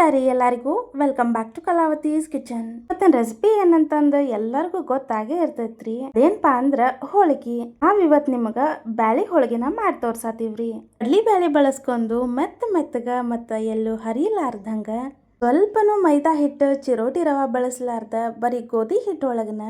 ನಮಸ್ಕಾರ ಎಲ್ಲರಿಗೂ. Welcome back to Kalavati's kitchen ಮತ್ತೆ ರೆಸಿಪಿ ಏನಂತಂದು ಎಲ್ಲರಿಗೂ ಗೊತ್ತಾಗೇ ಇರ್ತೈತ್ರಿ. ಅದೇನಪ್ಪಾ ಅಂದ್ರ ಹೋಳಿಗೆ. ನಾವ್ ಇವತ್ ನಿಮಗ ಬ್ಯಾಳಿ ಹೋಳಿಗೆನ ಮಾಡಿ ತೋರ್ಸಾತೀವ್ರಿ. ಕಡ್ಲಿ ಬ್ಯಾಳಿ ಬಳಸ್ಕೊಂಡು ಮೆತ್ತ ಮೆತ್ತಗ ಮತ್ತ ಎಲ್ಲೂ ಹರಿಲಾರ್ದಂಗ ಸ್ವಲ್ಪನೂ ಮೈದಾ ಹಿಟ್ಟು, ಚಿರೋಟಿ ರವಾ ಬಳಸಲಾರ್ದ ಬರೀ ಗೋಧಿ ಹಿಟ್ಟೊಳಗನ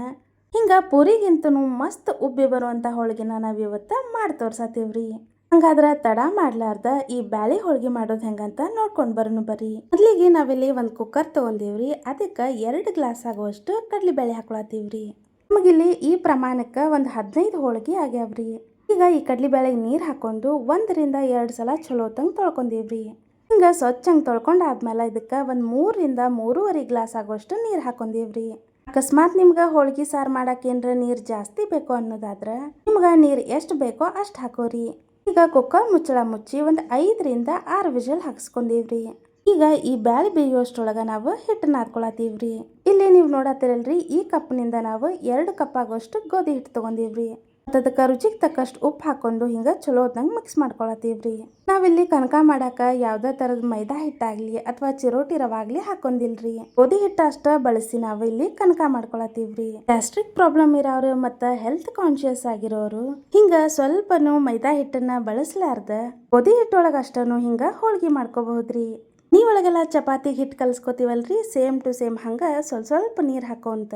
ಹಿಂಗ ಪೂರಿಗಿಂತನೂ ಮಸ್ತ್ ಉಬ್ಬಿ ಬರುವಂತ ಹೋಳಿಗೆನ ನಾವ್ ಇವತ್ತ ಮಾಡಿ ತೋರ್ಸಾತೀವ್ರಿ. ಹಂಗಾದ್ರ ತಡ ಮಾಡ್ಲಾರ್ದ ಈ ಬ್ಯಾಳಿ ಹೋಳಿಗೆ ಮಾಡೋದು ಹೆಂಗಂತ ನೋಡ್ಕೊಂಡು ಬರೋನು ಬರ್ರಿ. ಮೊದಲಿಗೆ ನಾವಿಲ್ಲಿ ಒಂದು ಕುಕ್ಕರ್ ತಗೊಂಡೀವ್ರಿ ಅದಕ್ಕೆ ಎರಡು ಗ್ಲಾಸ್ ಆಗುವಷ್ಟು ಕಡ್ಲಿ ಬೇಳೆ ಹಾಕೊಳತೀವ್ರಿ ನಮಗಿಲ್ಲಿ ಈ ಪ್ರಮಾಣಕ್ಕೆ ಒಂದು ಹದಿನೈದು ಹೋಳಿಗೆ ಆಗ್ಯಾವ್ರಿ. ಈಗ ಈ ಕಡ್ಲಿ ಬೇಳೆಗೆ ನೀರು ಹಾಕೊಂಡು ಒಂದರಿಂದ ಎರಡು ಸಲ ಚಲೋ ತಂಗ್ ತೊಳ್ಕೊಂಡೀವ್ರಿ. ಹಿಂಗ ತೊಳ್ಕೊಂಡು ತೊಳ್ಕೊಂಡಾದ್ಮೇಲೆ ಇದಕ್ಕೆ ಒಂದು ಮೂರರಿಂದ ಮೂರುವರೆ ಗ್ಲಾಸ್ ಆಗುವಷ್ಟು ನೀರು ಹಾಕೊಂಡೀವ್ರಿ. ಅಕಸ್ಮಾತ್ ನಿಮ್ಗೆ ಹೋಳಿಗೆ ಸಾರು ಮಾಡಕ್ಕೆ ಏನ್ರ ನೀರು ಜಾಸ್ತಿ ಬೇಕು ಅನ್ನೋದಾದ್ರೆ ನಿಮ್ಗೆ ನೀರು ಎಷ್ಟು ಬೇಕೋ ಅಷ್ಟು ಹಾಕೋರಿ. ಈಗ ಕುಕ್ಕರ್ ಮುಚ್ಚಳ ಮುಚ್ಚಿ ಒಂದು ಐದರಿಂದ ಆರು ವಿಜಲ್ ಹಾಕ್ಸ್ಕೊಂಡಿವ್ರಿ. ಈಗ ಈ ಬ್ಯಾಳಿ ಬೇಯುವಷ್ಟೊಳಗೆ ನಾವು ಹಿಟ್ಟು ನಾದ್ಕೊಳತೀವ್ರಿ ಇಲ್ಲಿ ನೀವು ನೋಡತ್ತಿರಲ್ರಿ, ಈ ಕಪ್ನಿಂದ ನಾವು ಎರಡು ಕಪ್ ಆಗೋಷ್ಟು ಗೋಧಿ ಹಿಟ್ಟು ತಗೊಂಡೀವ್ರಿ. ಅದಕ್ಕೆ ರುಚಿಗೆ ತಕ್ಕಷ್ಟು ಉಪ್ಪು ಹಾಕೊಂಡು ಹಿಂಗೆ ಚಲೋ ಹೊತ್ತಂಗೆ ಮಿಕ್ಸ್ ಮಾಡ್ಕೊಳತೀವ್ರಿ. ನಾವಿಲ್ಲಿ ಕನಕ ಮಾಡಾಕ ಯಾವುದೇ ಥರದ ಮೈದಾ ಹಿಟ್ಟಾಗಲಿ ಅಥವಾ ಚಿರೋಟಿ ರವಾಗಲಿ ಹಾಕೊಂಡಿಲ್ರಿ. ಗೋಧಿ ಹಿಟ್ಟು ಅಷ್ಟ ಬಳಸಿ ನಾವು ಇಲ್ಲಿ ಕನಕ ಮಾಡ್ಕೊಳತ್ತೀವ್ರಿ ಗ್ಯಾಸ್ಟ್ರಿಕ್ ಪ್ರಾಬ್ಲಮ್ ಇರೋರು ಮತ್ತು ಹೆಲ್ತ್ ಕಾನ್ಶಿಯಸ್ ಆಗಿರೋರು ಹಿಂಗ ಸ್ವಲ್ಪನು ಮೈದಾ ಹಿಟ್ಟನ್ನ ಬಳಸಲಾರ್ದ ಗೋಧಿ ಹಿಟ್ಟೊಳಗೆ ಅಷ್ಟನು ಹಿಂಗ ಹೋಳಿಗೆ ಮಾಡ್ಕೋಬಹುದ್ರಿ. ನೀವೊಳಗೆಲ್ಲ ಚಪಾತಿ ಹಿಟ್ಟು ಕಲಿಸ್ಕೋತೀವಲ್ರಿ? ಸೇಮ್ ಟು ಸೇಮ್ ಹಂಗೆ ಸ್ವಲ್ಪ ಸ್ವಲ್ಪ ನೀರು ಹಾಕೋಂತ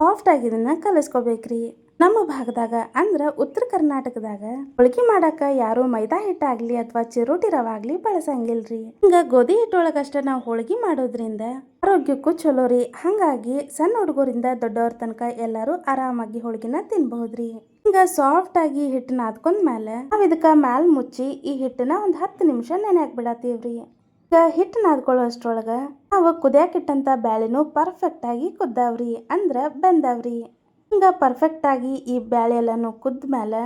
ಸಾಫ್ಟ್ ಆಗಿದನ್ನ ಕಲಿಸ್ಕೋಬೇಕ್ರಿ. ನಮ್ಮ ಭಾಗದಾಗ ಅಂದ್ರ ಉತ್ತರ ಕರ್ನಾಟಕದಾಗ ಹೋಳಿಗೆ ಮಾಡಾಕ ಯಾರು ಮೈದಾ ಹಿಟ್ಟಾಗ್ಲಿ ಅಥವಾ ಚಿರೋಟಿ ರವಾಗ್ಲಿ ಬಳಸಂಗಿಲ್ರಿ. ಹಿಂಗ ಗೋಧಿ ಹಿಟ್ಟೊಳಗಷ್ಟ ನಾವು ಹೋಳಿಗೆ ಮಾಡೋದ್ರಿಂದ ಆರೋಗ್ಯಕ್ಕೂ ಚಲೋ ರೀ. ಹಂಗಾಗಿ ಸಣ್ಣ ಹುಡುಗರಿಂದ ದೊಡ್ಡವ್ರ ತನಕ ಎಲ್ಲರೂ ಆರಾಮಾಗಿ ಹೋಳಿಗೆನ ತಿನ್ಬಹುದ್ರಿ. ಹಿಂಗ ಸಾಫ್ಟ್ ಆಗಿ ಹಿಟ್ಟು ನಾದ್ಕೊಂಡ್ಮೇಲೆ ನಾವ್ ಇದಕ್ಕ ಮ್ಯಾಲ್ ಮುಚ್ಚಿ ಈ ಹಿಟ್ಟನ್ನ ಒಂದ್ ಹತ್ತು ನಿಮಿಷ ನೆನೆಯಾಕ್ ಬಿಡತ್ತೀವ್ರಿ ಈಗ ಹಿಟ್ಟು ನಾದ್ಕೊಳ್ಳೋ ಅಷ್ಟ್ರೊಳಗ ನಾವು ಕುದಿಯಾಕ ಬ್ಯಾಳಿನೂ ಬ್ಯಾಳೆನು ಪರ್ಫೆಕ್ಟ್ ಆಗಿ ಕುದ್ದಾವ್ರಿ ಅಂದ್ರ ಬೆಂದಾವ್ರಿ. ಹಿಂಗ ಪರ್ಫೆಕ್ಟ್ ಆಗಿ ಈ ಬ್ಯಾಳೆ ಎಲ್ಲಾನು ಕುದ್ದ ಮೇಲೆ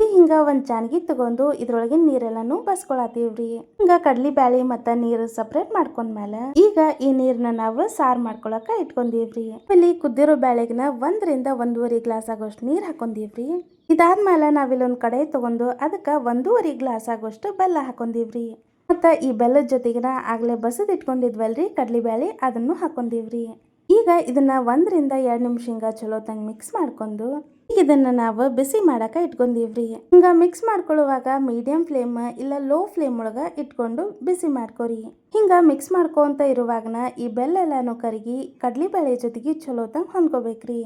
ಹಿಂಗೆ ಒಂದು ಚಾನ್ಗಿ ತಗೊಂಡು ಇದ್ರೊಳಗಿನ ನೀರೆಲ್ಲಾನು ಬಸ್ಕೊಳತೀವ್ರಿ ಹಿಂಗ ಕಡ್ಲಿ ಬ್ಯಾಳಿ ಮತ್ತ ನೀರು ಸಪ್ರೇಟ್ ಮಾಡ್ಕೊಂಡ್ಮೇಲೆ ಈಗ ಈ ನೀರ್ನ ನಾವು ಸಾರ್ ಮಾಡ್ಕೊಳಕ ಇಟ್ಕೊಂಡೀವ್ರಿ. ಇಲ್ಲಿ ಕುದ್ದಿರೋ ಬ್ಯಾಳೆಗಿನ ಒಂದರಿಂದ ಒಂದೂವರೆ ಗ್ಲಾಸ್ ಆಗೋಷ್ಟು ನೀರ್ ಹಾಕೊಂಡೀವ್ರಿ. ಇದಾದ್ಮೇಲೆ ನಾವಿಲ್ಲೊಂದ್ ಕಡೆ ತಗೊಂಡು ಅದಕ್ಕೆ ಒಂದೂವರೆ ಗ್ಲಾಸ್ ಆಗೋಷ್ಟು ಬೆಲ್ಲ ಹಾಕೊಂಡೀವ್ರಿ. ಮತ್ತ ಈ ಬೆಲ್ಲದ ಜೊತೆಗಿನ ಆಗ್ಲೇ ಬಸದ್ ಇಟ್ಕೊಂಡಿದ್ವಲ್ರಿ ಕಡ್ಲಿ ಬ್ಯಾಳಿ ಅದನ್ನು ಹಾಕೊಂಡೀವ್ರಿ. ಈಗ ಇದನ್ನ ಒಂದರಿಂದ ಎರಡು ನಿಮಿಷ ಹಿಂಗ ಚಲೋ ಮಿಕ್ಸ್ ಮಾಡ್ಕೊಂಡು, ಈಗ ಇದನ್ನ ನಾವು ಬಿಸಿ ಮಾಡಕ ಇಟ್ಕೊಂಡೀವ್ರಿ. ಹಿಂಗ ಮಿಕ್ಸ್ ಮಾಡ್ಕೊಳ್ಳುವಾಗ ಮೀಡಿಯಂ ಫ್ಲೇಮ್ ಇಲ್ಲ ಲೋ ಫ್ಲೇಮ್ ಒಳಗ ಇಟ್ಕೊಂಡು ಬಿಸಿ ಮಾಡ್ಕೊರಿ. ಹಿಂಗ ಮಿಕ್ಸ್ ಮಾಡ್ಕೊಂತ ಇರುವಾಗನ ಈ ಬೆಲ್ಲ ಎಲ್ಲಾನು ಕರಗಿ ಕಡ್ಲಿ ಬೇಳೆ ಜೊತೆಗೆ ಚಲೋ ತಂಗ ಹೊಂದ್ಕೋಬೇಕ್ರಿ.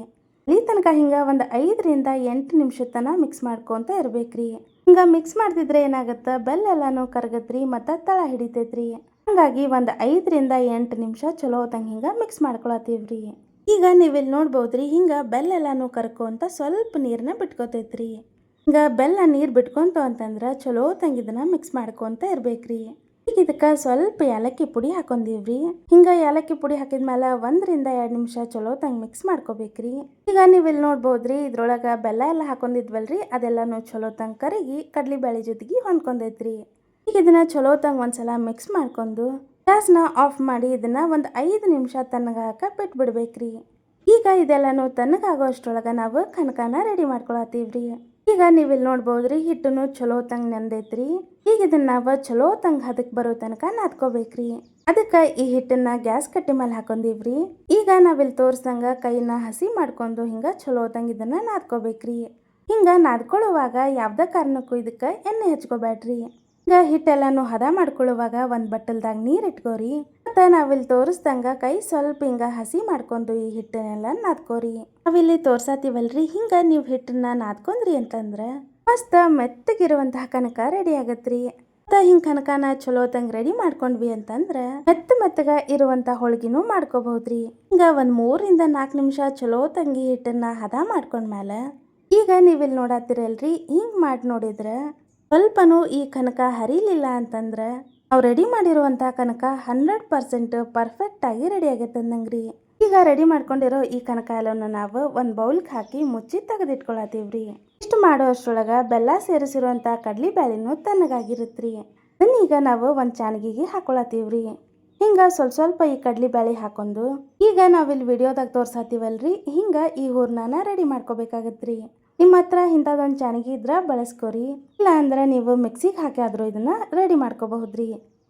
ಈ ತನಕ ಹಿಂಗ ಒಂದು ಐದರಿಂದ ಎಂಟು ನಿಮಿಷ ತನ ಮಿಕ್ಸ್ ಮಾಡ್ಕೊಂತ ಇರ್ಬೇಕ್ರಿ. ಹಿಂಗ ಮಿಕ್ಸ್ ಮಾಡ್ತಿದ್ರೆ ಏನಾಗುತ್ತೆ? ಬೆಲ್ಲೆಲ್ಲಾನು ಕರಗತ್ರಿ ಮತ್ತು ತಳ ಹಿಡಿತೈತ್ರಿ. ಹಂಗಾಗಿ ಒಂದು ಐದರಿಂದ ಎಂಟು ನಿಮಿಷ ಚಲೋ ಹೊತ್ತಂಗೆ ಹಿಂಗೆ ಮಿಕ್ಸ್ ಮಾಡ್ಕೊಳತೀವ್ರಿ ಈಗ ನೀವಿಲ್ಲಿ ನೋಡ್ಬೋದು ರೀ ಹಿಂಗೆ ಎಲ್ಲಾನು ಕರ್ಕೊಂತ ಸ್ವಲ್ಪ ನೀರನ್ನ ಬಿಟ್ಕೋತೈತ್ರಿ. ಹಿಂಗ ಬೆಲ್ಲ ನೀರು ಬಿಟ್ಕೊಂತ ಅಂತಂದ್ರೆ ಚಲೋ ತಂಗಿದನ್ನ ಮಿಕ್ಸ್ ಮಾಡ್ಕೊಂತ ಇರ್ಬೇಕ್ರಿ. ಈಗ ಇದಕ್ಕೆ ಸ್ವಲ್ಪ ಏಲಕ್ಕಿ ಪುಡಿ ಹಾಕೊಂಡೀವ್ರಿ ಹಿಂಗ ಏಲಕ್ಕಿ ಪುಡಿ ಹಾಕಿದ್ಮೇಲೆ ಒಂದರಿಂದ ಎರಡು ನಿಮಿಷ ಚಲೋ ತಂಗಿ ಮಿಕ್ಸ್ ಮಾಡ್ಕೋಬೇಕ್ರಿ. ಈಗ ನೀವು ಇಲ್ಲಿ ನೋಡ್ಬೋದ್ರಿ ಇದ್ರೊಳಗೆ ಬೆಲ್ಲ ಎಲ್ಲ ಹಾಕೊಂಡಿದ್ವಲ್ರಿ, ಅದೆಲ್ಲನೂ ಚಲೋ ತಂಗಿ ಕರಗಿ ಕಡ್ಲಿ ಬೇಳೆ ಜೊತೆಗೆ ಹೊಂದ್ಕೊಂಡೈತ್ರಿ ಈಗ ಇದನ್ನ ಒಂದು ಒಂದ್ಸಲ ಮಿಕ್ಸ್ ಮಾಡ್ಕೊಂಡು ಗ್ಯಾಸ್ನ ಆಫ್ ಮಾಡಿ ಇದನ್ನ ಒಂದು ಐದು ನಿಮಿಷ ತಣ್ಣಗಾಕ ಬಿಟ್ಬಿಡ್ಬೇಕ್ರಿ. ಈಗ ಇದೆಲ್ಲಾನು ತಣ್ಣಗಾಗೋ ಅಷ್ಟ್ರೊಳಗ ನಾವು ಕನಕನ ರೆಡಿ ಮಾಡ್ಕೊಳತ್ತೀವ್ರಿ. ಈಗ ನೀವಿಲ್ಲಿ ನೋಡ್ಬೋದ್ರಿ ಹಿಟ್ಟನ್ನು ಚಲೋ ತಂಗ್ ನೆಂದೈತ್ರಿ. ಈಗ ಇದನ್ನ ನಾವು ಚಲೋ ತಂಗ್ ಹದಕ್ ಬರೋ ತನಕ ನಾದ್ಕೋಬೇಕ್ರಿ. ಅದಕ್ಕೆ ಈ ಹಿಟ್ಟನ್ನ ಗ್ಯಾಸ್ ಕಟ್ಟಿ ಮೇಲೆ ಹಾಕೊಂಡೀವ್ರಿ. ಈಗ ನಾವಿಲ್ಲಿ ತೋರ್ಸಿದಂಗ ಕೈನ ಹಸಿ ಮಾಡ್ಕೊಂಡು ಹಿಂಗ ಚಲೋ ತಂಗ್ ಇದನ್ನ ನಾದ್ಕೋಬೇಕ್ರಿ. ಹಿಂಗ ನಾದ್ಕೊಳ್ಳುವಾಗ ಯಾವ್ದ ಕಾರಣಕ್ಕೂ ಇದಕ್ಕೆ ಎಣ್ಣೆ ಹಚ್ಕೋಬೇಡ್ರಿ ಈಗ ಹಿಟ್ಟೆಲ್ಲಾನು ಹದ ಮಾಡ್ಕೊಳ್ಳುವಾಗ ಒಂದು ಬಟ್ಟಲ್ದಾಗ ನೀರು ಇಟ್ಕೋರಿ. ಮತ್ತು ನಾವಿಲ್ಲಿ ತೋರಿಸ್ದಂಗ ಕೈ ಸ್ವಲ್ಪ ಹಿಂಗ ಹಸಿ ಮಾಡ್ಕೊಂಡು ಈ ಹಿಟ್ಟನ್ನೆಲ್ಲ ನಾದ್ಕೋರಿ. ನಾವಿಲ್ಲಿ ತೋರ್ಸಾತೀವಲ್ರಿ, ಹಿಂಗ ನೀವು ಹಿಟ್ಟನ್ನ ನಾದ್ಕೊಂಡ್ರಿ ಅಂತಂದ್ರೆ ಮಸ್ತ್ ಮೆತ್ತಗಿರುವಂತಹ ಕನಕ ರೆಡಿ ಆಗತ್ರಿ. ಮತ್ತು ಹಿಂಗೆ ಕನಕನ ಚಲೋ ತಂಗ್ ರೆಡಿ ಮಾಡ್ಕೊಂಡ್ವಿ ಅಂತಂದ್ರೆ ಮೆತ್ತ ಮೆತ್ತಗ ಇರುವಂತ ಹೋಳ್ಗಿನೂ ಮಾಡ್ಕೋಬಹುದ್ರಿ. ಹಿಂಗ ಒಂದು ಮೂರಿಂದ ನಾಲ್ಕು ನಿಮಿಷ ಚಲೋ ತಂಗಿ ಹಿಟ್ಟನ್ನ ಹದ ಮಾಡ್ಕೊಂಡ್ಮೇಲೆ ಈಗ ನೀವಿಲ್ಲಿ ನೋಡತ್ತೀರಲ್ರಿ ಹಿಂಗೆ ಮಾಡಿ ನೋಡಿದ್ರ ಸ್ವಲ್ಪನೂ ಈ ಕನಕ ಹರಿಲಿಲ್ಲ ಅಂತಂದ್ರೆ ನಾವು ರೆಡಿ ಮಾಡಿರುವಂಥ ಕನಕ ಹಂಡ್ರೆಡ್ ಪರ್ಸೆಂಟ್ ಪರ್ಫೆಕ್ಟ್ ಆಗಿ ರೆಡಿ ಆಗೈತೆ ಈಗ ರೆಡಿ ಮಾಡ್ಕೊಂಡಿರೋ ಈ ಕನಕ ಎಲ್ಲವನ್ನು ನಾವು ಒಂದು ಬೌಲ್ಗೆ ಹಾಕಿ ಮುಚ್ಚಿ ತೆಗೆದಿಟ್ಕೊಳತೀವ್ರಿ ಇಷ್ಟು ಮಾಡೋ ಬೆಲ್ಲ ಸೇರಿಸಿರುವಂಥ ಕಡ್ಲಿ ಬ್ಯಾಳಿನೂ ತಣ್ಣಗಾಗಿರುತ್ತೆ ಅದನ್ನ ಈಗ ನಾವು ಒಂದು ಚಾನಗಿಗೆ ಹಾಕೊಳತೀವ್ರಿ ಹಿಂಗ ಸ್ವಲ್ಪ ಸ್ವಲ್ಪ ಈ ಕಡ್ಲಿ ಬ್ಯಾಳಿ ಹಾಕೊಂಡು ಈಗ ನಾವಿಲ್ಲಿ ವಿಡಿಯೋದಾಗ ತೋರ್ಸಾತೀವಲ್ರಿ. ಹಿಂಗ ಈ ಹೂರ್ಣನ ರೆಡಿ ಮಾಡ್ಕೋಬೇಕಾಗತ್ರಿ. ನಿಮ್ಮ ಹತ್ರ ಇಂಥದ್ದೊಂದು ಚಾನಗಿ ಇದ್ರೆ ಬಳಸ್ಕೊರಿ. ಇಲ್ಲ ಅಂದ್ರೆ ನೀವು ಮಿಕ್ಸಿಗೆ ಹಾಕಿ ಆದರೂ ಇದನ್ನು ರೆಡಿ ಮಾಡ್ಕೋಬಹುದ್ರಿ.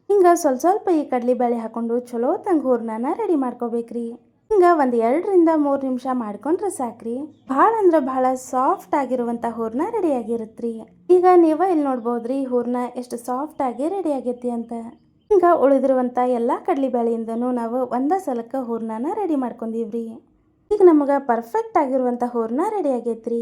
ಹಿಂಗ ಸ್ವಲ್ಪ ಸ್ವಲ್ಪ ಈ ಕಡ್ಲಿ ಬೇಳೆ ಹಾಕೊಂಡು ಚಲೋ ತಂಗ ಹೂರ್ಣನ ರೆಡಿ ಮಾಡ್ಕೋಬೇಕ್ರಿ. ಹಿಂಗ ಒಂದು ಎರಡರಿಂದ ಮೂರು ನಿಮಿಷ ಮಾಡ್ಕೊಂಡ್ರೆ ಸಾಕ್ರಿ. ಭಾಳ ಅಂದ್ರೆ ಭಾಳ ಸಾಫ್ಟ್ ಆಗಿರುವಂಥ ಹೂರ್ಣ ರೆಡಿ ಆಗಿರುತ್ರಿ ಈಗ ನೀವು ಇಲ್ಲಿ ನೋಡ್ಬೋದ್ರಿ ಹೂರ್ಣ ಎಷ್ಟು ಸಾಫ್ಟ್ ಆಗಿ ರೆಡಿ ಆಗೈತಿ ಅಂತ. ಹಿಂಗ ಉಳಿದಿರುವಂಥ ಎಲ್ಲ ಕಡ್ಲಿ ಬೇಳೆಯಿಂದನೂ ನಾವು ಒಂದ ಸಲಕ್ಕೆ ಹೂರ್ಣನ ರೆಡಿ ಮಾಡ್ಕೊಂಡೀವ್ರಿ. ಈಗ ನಮಗ ಪರ್ಫೆಕ್ಟ್ ಆಗಿರುವಂಥ ಹೂರ್ಣ ರೆಡಿ ಆಗೈತ್ರಿ.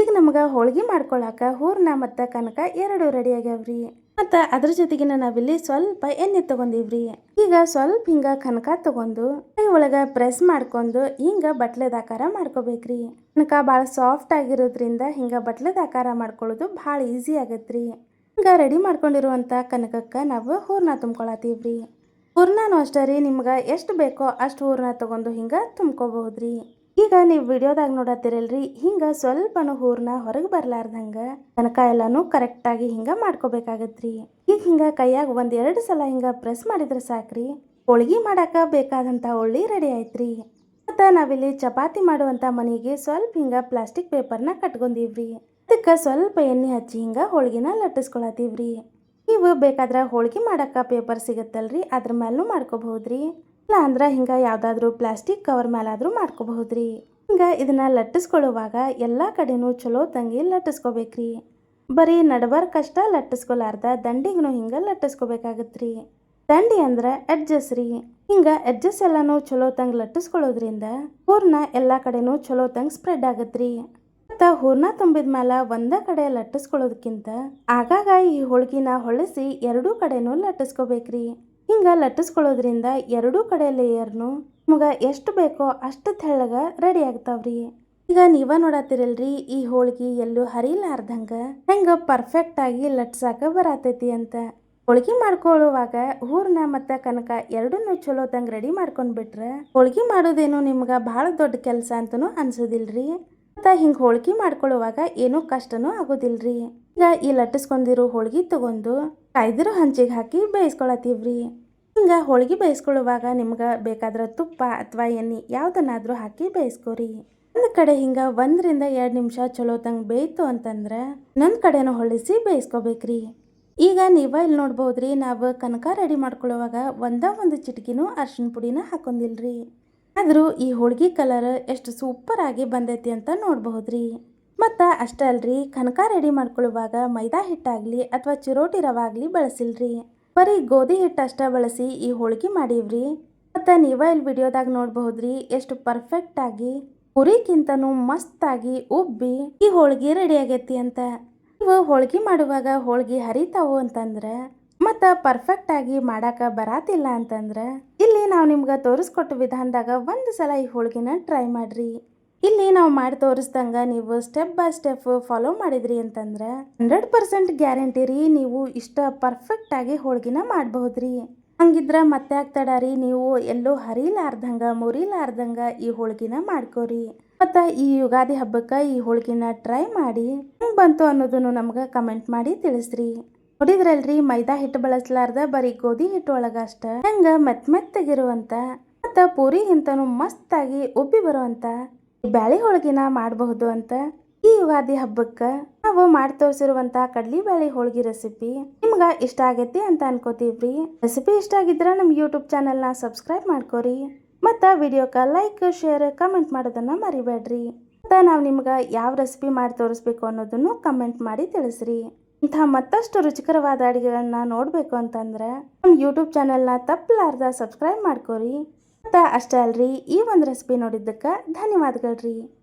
ಈಗ ನಮ್ಗೆ ಹೋಳಿಗೆ ಮಾಡ್ಕೊಳಕ ಹೂರ್ಣ ಮತ್ತು ಕನಕ ಎರಡು ರೆಡಿ ಆಗ್ಯಾವ್ರಿ. ಮತ್ತು ಅದ್ರ ಜೊತೆಗಿನ ನಾವಿಲ್ಲಿ ಸ್ವಲ್ಪ ಎಣ್ಣೆ ತೊಗೊಂಡಿವ್ರಿ. ಈಗ ಸ್ವಲ್ಪ ಹಿಂಗ ಕನಕ ತಗೊಂಡು ಕೈ ಒಳಗೆ ಪ್ರೆಸ್ ಮಾಡ್ಕೊಂಡು ಹಿಂಗ ಬಟ್ಲೆದ ಆಕಾರ ಮಾಡ್ಕೋಬೇಕ್ರಿ. ಕನಕ ಭಾಳ ಸಾಫ್ಟ್ ಆಗಿರೋದ್ರಿಂದ ಹಿಂಗ ಬಟ್ಲೆದ ಆಕಾರ ಮಾಡ್ಕೊಳ್ಳೋದು ಭಾಳ ಈಸಿ ಆಗತ್ರಿ. ಹಿಂಗೆ ರೆಡಿ ಮಾಡ್ಕೊಂಡಿರುವಂಥ ಕನಕಕ್ಕೆ ನಾವು ಹೂರ್ಣ ತುಂಬ್ಕೊಳತ್ತೀವ್ರಿ ಹೂರ್ಣನೂ ಅಷ್ಟೇ ರೀ, ನಿಮ್ಗೆ ಎಷ್ಟು ಬೇಕೋ ಅಷ್ಟು ಹೂರ್ಣ ತಗೊಂಡು ಹಿಂಗೆ ತುಂಬ್ಕೋಬಹುದ್ರಿ. ಈಗ ನೀವು ವಿಡಿಯೋದಾಗ ನೋಡತ್ತೀರಲ್ರಿ, ಹಿಂಗೆ ಸ್ವಲ್ಪನೂ ಹೂರ್ನ ಹೊರಗೆ ಬರ್ಲಾರ್ದಂಗೆ ತನಕ ಎಲ್ಲಾನು ಕರೆಕ್ಟಾಗಿ ಹಿಂಗೆ ಮಾಡ್ಕೋಬೇಕಾಗತ್ರಿ. ಈಗ ಹಿಂಗೆ ಕೈಯಾಗ ಒಂದ್ ಎರಡು ಸಲ ಹಿಂಗೆ ಪ್ರೆಸ್ ಮಾಡಿದ್ರೆ ಸಾಕ್ರಿ, ಹೋಳ್ಗಿ ಮಾಡಾಕ ಬೇಕಾದಂಥ ಹೋಳಿ ರೆಡಿ ಆಯ್ತ್ರಿ. ಮತ್ತು ನಾವಿಲ್ಲಿ ಚಪಾತಿ ಮಾಡುವಂಥ ಮನೆಗೆ ಸ್ವಲ್ಪ ಹಿಂಗೆ ಪ್ಲಾಸ್ಟಿಕ್ ಪೇಪರ್ನ ಕಟ್ಕೊಂಡಿವ್ರಿ ಅದಕ್ಕೆ ಸ್ವಲ್ಪ ಎಣ್ಣೆ ಹಚ್ಚಿ ಹಿಂಗೆ ಹೋಳ್ಗಿನ ಲಟ್ಟಿಸ್ಕೊಳತ್ತೀವ್ರಿ. ನೀವು ಬೇಕಾದ್ರೆ ಹೋಳ್ಗೆ ಮಾಡಾಕ ಪೇಪರ್ ಸಿಗತ್ತಲ್ರಿ, ಅದ್ರ ಮೇಲೂ ಮಾಡ್ಕೋಬಹುದ್ರಿ. ಇಲ್ಲ ಅಂದ್ರೆ ಹಿಂಗೆ ಯಾವುದಾದ್ರೂ ಪ್ಲಾಸ್ಟಿಕ್ ಕವರ್ ಮೇಲಾದ್ರೂ ಮಾಡ್ಕೋಬಹುದ್ರಿ. ಹಿಂಗೆ ಇದನ್ನ ಲಟ್ಟಿಸ್ಕೊಳ್ಳುವಾಗ ಎಲ್ಲ ಕಡೆನೂ ಚಲೋ ತಂಗಿ ಲಟ್ಟಿಸ್ಕೋಬೇಕ್ರಿ. ಬರೀ ನಡಬರ್ಕಷ್ಟ ಲಟ್ಟಿಸ್ಕೊಲಾರ್ದ ದಂಡಿಗೂ ಹಿಂಗೆ ಲಟ್ಟಿಸ್ಕೋಬೇಕಾಗತ್ರಿ. ದಂಡಿ ಅಂದ್ರೆ ಎಡ್ಜಸ್ ರೀ. ಹಿಂಗೆ ಎಡ್ಜಸ್ ಎಲ್ಲನೂ ಚಲೋ ತಂಗ್ ಲಟ್ಟಿಸ್ಕೊಳ್ಳೋದ್ರಿಂದ ಹೂರ್ನ ಎಲ್ಲ ಕಡೆನೂ ಚಲೋ ತಂಗ್ ಸ್ಪ್ರೆಡ್ ಆಗತ್ರಿ. ಮತ್ತ ಹೂರ್ನ ತುಂಬಿದ ಮೇಲೆ ಒಂದ ಕಡೆ ಲಟ್ಟಿಸ್ಕೊಳ್ಳೋದಕ್ಕಿಂತ ಆಗಾಗ ಈ ಹೋಳ್ಗಿನ ಹೊಳಿಸಿ ಎರಡೂ ಕಡೆನೂ ಲಟ್ಟಿಸ್ಕೋಬೇಕ್ರಿ. ಹಿಂಗ ಲಟ್ಟಿಸ್ಕೊಳ್ಳೋದ್ರಿಂದ ಎರಡೂ ಕಡೆ ಲೇಯರ್ನು ನಿಮಗ ಎಷ್ಟು ಬೇಕೋ ಅಷ್ಟು ತೆಳ್ಳಗ ರೆಡಿ ಆಗ್ತಾವ್ರಿ. ಈಗ ನೀವ ನೋಡತ್ತಿರಲ್ರಿ ಈ ಹೋಳಿಗೆ ಎಲ್ಲೂ ಹರಿಲಾರ್ದಂಗ ಹೆಂಗ ಪರ್ಫೆಕ್ಟ್ ಆಗಿ ಲಟ್ಸಾಕ ಬರತೈತಿ ಅಂತ. ಹೋಳಿಗೆ ಮಾಡ್ಕೊಳ್ಳುವಾಗ ಹೂರ್ಣ ಮತ್ತು ಕನಕ ಎರಡನ್ನು ಚಲೋ ತಂಗ ರೆಡಿ ಮಾಡ್ಕೊಂಡ್ಬಿಟ್ರೆ ಹೋಳಿಗೆ ಮಾಡೋದೇನು ನಿಮ್ಗೆ ಭಾಳ ದೊಡ್ಡ ಕೆಲಸ ಅಂತನೂ ಅನ್ಸೋದಿಲ್ರಿ. ಮತ್ತು ಹಿಂಗೆ ಹೋಳಿಗೆ ಮಾಡ್ಕೊಳ್ಳುವಾಗ ಏನೂ ಕಷ್ಟನೂ ಆಗೋದಿಲ್ರಿ. ಈಗ ಈ ಲಟ್ಟಿಸ್ಕೊಂಡಿರೋ ಹೋಳಿಗೆ ತಗೊಂಡು ಕಾಯ್ದಿರೋ ಹಂಚಿಗೆ ಹಾಕಿ ಬೇಯಿಸ್ಕೊಳತ್ತೀವ್ರಿ. ಹಿಂಗೆ ಹೋಳಿಗೆ ಬೇಯಿಸ್ಕೊಳ್ಳುವಾಗ ನಿಮ್ಗೆ ಬೇಕಾದ್ರೆ ತುಪ್ಪ ಅಥವಾ ಎಣ್ಣೆ ಯಾವುದನ್ನಾದರೂ ಹಾಕಿ ಬೇಯಿಸ್ಕೊರಿ. ಒಂದು ಕಡೆ ಹಿಂಗೆ ಒಂದರಿಂದ ಎರಡು ನಿಮಿಷ ಚಲೋ ತಂಗೆ ಬೇಯಿತು ಅಂತಂದ್ರೆ ನನ್ನ ಕಡೆನೂ ಹೊಳಿಸಿ ಬೇಯಿಸ್ಕೋಬೇಕ್ರಿ. ಈಗ ನೀವು ಇಲ್ಲಿ ನೋಡ್ಬೋದ್ರಿ ನಾವು ಕನಕ ರೆಡಿ ಮಾಡ್ಕೊಳ್ಳುವಾಗ ಒಂದ ಒಂದು ಚಿಟಕಿನೂ ಅರ್ಶಿನ ಪುಡಿನ ಹಾಕೊಂಡಿಲ್ರಿ. ಆದರೂ ಈ ಹೋಳ್ಗಿ ಕಲರ್ ಎಷ್ಟು ಸೂಪರ್ ಆಗಿ ಬಂದೈತಿ ಅಂತ ನೋಡಬಹುದ್ರಿ ಮತ್ತು ಅಷ್ಟೇ ಅಲ್ರಿ, ಕನಕ ರೆಡಿ ಮಾಡ್ಕೊಳ್ಳುವಾಗ ಮೈದಾ ಹಿಟ್ಟಾಗಲಿ ಅಥವಾ ಚಿರೋಟಿ ರವ ಆಗಲಿ ಬಳಸಿಲ್ರಿ. ಬರೀ ಗೋಧಿ ಹಿಟ್ಟು ಅಷ್ಟೇ ಬಳಸಿ ಈ ಹೋಳಿಗೆ ಮಾಡೀವ್ರಿ. ಮತ್ತು ನೀವ ಇಲ್ಲಿ ವಿಡಿಯೋದಾಗ ನೋಡಬಹುದ್ರಿ, ಎಷ್ಟು ಪರ್ಫೆಕ್ಟ್ ಆಗಿ ಪುರಿಕ್ಕಿಂತನೂ ಮಸ್ತಾಗಿ ಉಬ್ಬಿ ಈ ಹೋಳಿಗೆ ರೆಡಿ ಆಗೈತಿ ಅಂತ. ನೀವು ಹೋಳಿಗೆ ಮಾಡುವಾಗ ಹೋಳಿಗೆ ಹರಿತಾವು ಅಂತಂದ್ರೆ, ಮತ್ತು ಪರ್ಫೆಕ್ಟ್ ಆಗಿ ಮಾಡಾಕ ಬರಾತಿಲ್ಲ ಅಂತಂದ್ರೆ, ಇಲ್ಲಿ ನಾವು ನಿಮ್ಗೆ ತೋರಿಸ್ಕೊಟ್ಟ ವಿಧಾನದಾಗ ಒಂದು ಸಲ ಈ ಹೋಳಿಗೆನ ಟ್ರೈ ಮಾಡ್ರಿ. ಇಲ್ಲಿ ನಾವು ಮಾಡಿ ತೋರಿಸ್ದಂಗ ನೀವು ಸ್ಟೆಪ್ ಬೈ ಸ್ಟೆಪ್ ಫಾಲೋ ಮಾಡಿದ್ರಿ ಅಂತಂದ್ರೆ ಹಂಡ್ರೆಡ್ ಪರ್ಸೆಂಟ್ ಗ್ಯಾರಂಟಿ ರೀ ನೀವು ಇಷ್ಟ ಪರ್ಫೆಕ್ಟ್ ಆಗಿ ಹೋಳ್ಗಿನ ಮಾಡಬಹುದ್ರಿ. ಹಂಗಿದ್ರ ಮತ್ತೆ ರೀ ನೀವು ಎಲ್ಲೋ ಹರಿಲಾರ್ದಂಗ, ಮುರಿಲಾರ್ದಂಗ ಈ ಹೋಳ್ಗಿನ ಮಾಡ್ಕೋರಿ. ಮತ್ತ ಈ ಯುಗಾದಿ ಹಬ್ಬಕ್ಕೆ ಈ ಹೋಳ್ಗಿನ ಟ್ರೈ ಮಾಡಿ ಹೆಂಗೆ ಬಂತು ಅನ್ನೋದನ್ನು ನಮ್ಗೆ ಕಮೆಂಟ್ ಮಾಡಿ ತಿಳಿಸ್ರಿ. ನೋಡಿದ್ರಲ್ರಿ ಮೈದಾ ಹಿಟ್ಟು ಬಳಸ್ಲಾರ್ದ ಬರೀ ಗೋಧಿ ಹಿಟ್ಟು ಒಳಗ ಅಷ್ಟ. ಹೆಂಗ ಮೆತ್ ಮೆತ್ತಗಿರುವಂತ ಮತ್ತ ಪೂರಿಗಿಂತನೂ ಮಸ್ತಾಗಿ ಉಬ್ಬಿ ಬರುವಂತ ಬ್ಯಾಳಿ ಹೋಳ್ಗಿನ ಮಾಡಬಹುದು ಅಂತ ಈ ಯುಗಾದಿ ಹಬ್ಬಕ್ಕೆ ನಾವು ಮಾಡಿ ತೋರಿಸಿರುವಂತ ಕಡ್ಲಿ ಬ್ಯಾಳಿ ಹೋಳ್ಗಿ ರೆಸಿಪಿ ನಿಮ್ಗ ಇಷ್ಟ ಆಗೈತಿ ಅಂತ ಅನ್ಕೋತೀವ್ರಿ. ರೆಸಿಪಿ ಇಷ್ಟ ಆಗಿದ್ರ ನಮ್ಮ ಯೂಟ್ಯೂಬ್ ಚಾನೆಲ್ನ ಸಬ್ಸ್ಕ್ರೈಬ್ ಮಾಡ್ಕೋರಿ. ಮತ್ತು ವಿಡಿಯೋಕ ಲೈಕ್ ಶೇರ್ ಕಮೆಂಟ್ ಮಾಡೋದನ್ನು ಮರಿಬೇಡ್ರಿ ಮತ್ತು ನಾವು ನಿಮ್ಗೆ ಯಾವ ರೆಸಿಪಿ ಮಾಡಿ ತೋರಿಸ್ಬೇಕು ಅನ್ನೋದನ್ನು ಕಮೆಂಟ್ ಮಾಡಿ ತಿಳಿಸ್ರಿ. ಇಂಥ ಮತ್ತಷ್ಟು ರುಚಿಕರವಾದ ಅಡುಗೆಗಳನ್ನ ನೋಡಬೇಕು ಅಂತಂದ್ರೆ ನಮ್ಮ ಯೂಟ್ಯೂಬ್ ಚಾನೆಲ್ನ ತಪ್ಪಲಾರ್ದ ಸಬ್ಸ್ಕ್ರೈಬ್ ಮಾಡ್ಕೋರಿ. ಅಷ್ಟೇ ಅಲ್ರಿ ಈ ಒಂದು ರೆಸಿಪಿ ನೋಡಿದ್ದಕ್ಕೆ ಧನ್ಯವಾದಗಳ್ರಿ.